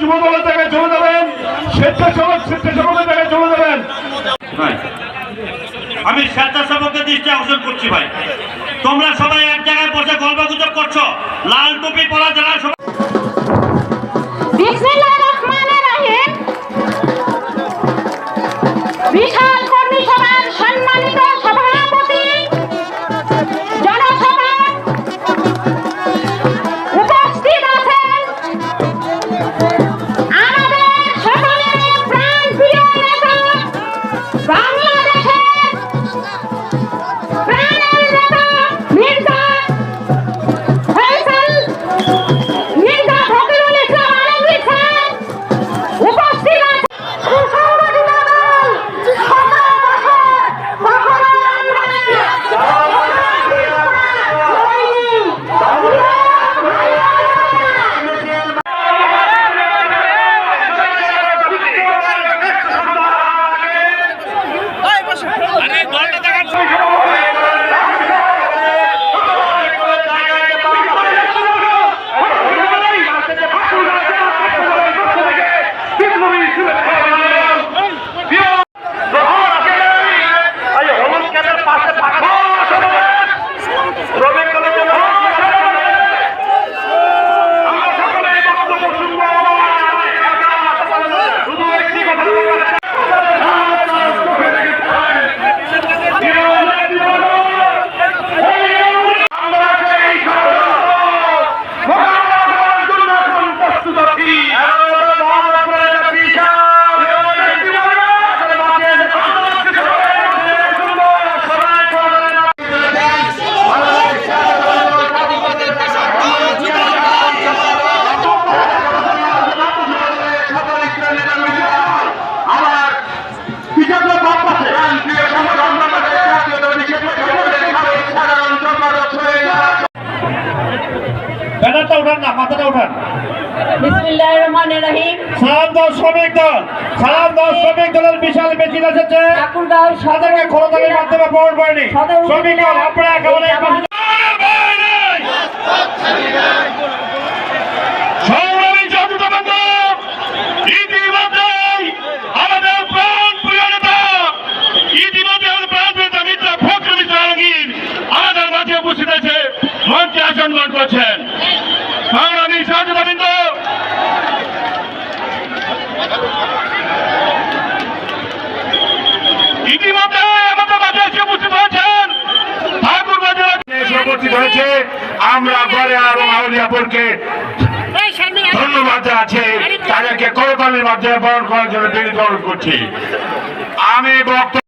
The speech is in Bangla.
যুব দলের জায়গায় চলে যাবেন স্বেচ্ছাসেবক স্বেচ্ছাসেবকের জায়গায় চলে যাবেন। আমি স্বেচ্ছাসেবকের দৃষ্টি আকর্ষণ করছি ভাই। তোমরা সবাই এক জায়গায় বসে গল্প গুজব করছ। লাল টুপি পরা যারা সবাই ব্যানারটা উঠান না মাথাটা উঠান। বিসমিল্লাহির রহমানির রহিম। সালাম দাও শ্রমিক দল সালাম দাও শ্রমিক দলের বিশাল মিছিল এসেছে। ঠাকুরগাঁও তাদেরকে খরতালির মাধ্যমে প্রমাণ করেনি শ্রমিক দল আপনারা একেবারে উপস্থিত আছে মঞ্চে আসন গ্রহণ করছেন। উপস্থিত হয়েছে আমরা পরে এবং আউলিয়াপুরকে ধন্যবাদ আছে তাদেরকে করতালের মাধ্যমে বরণ করার জন্য করছি। আমি বক্তব্য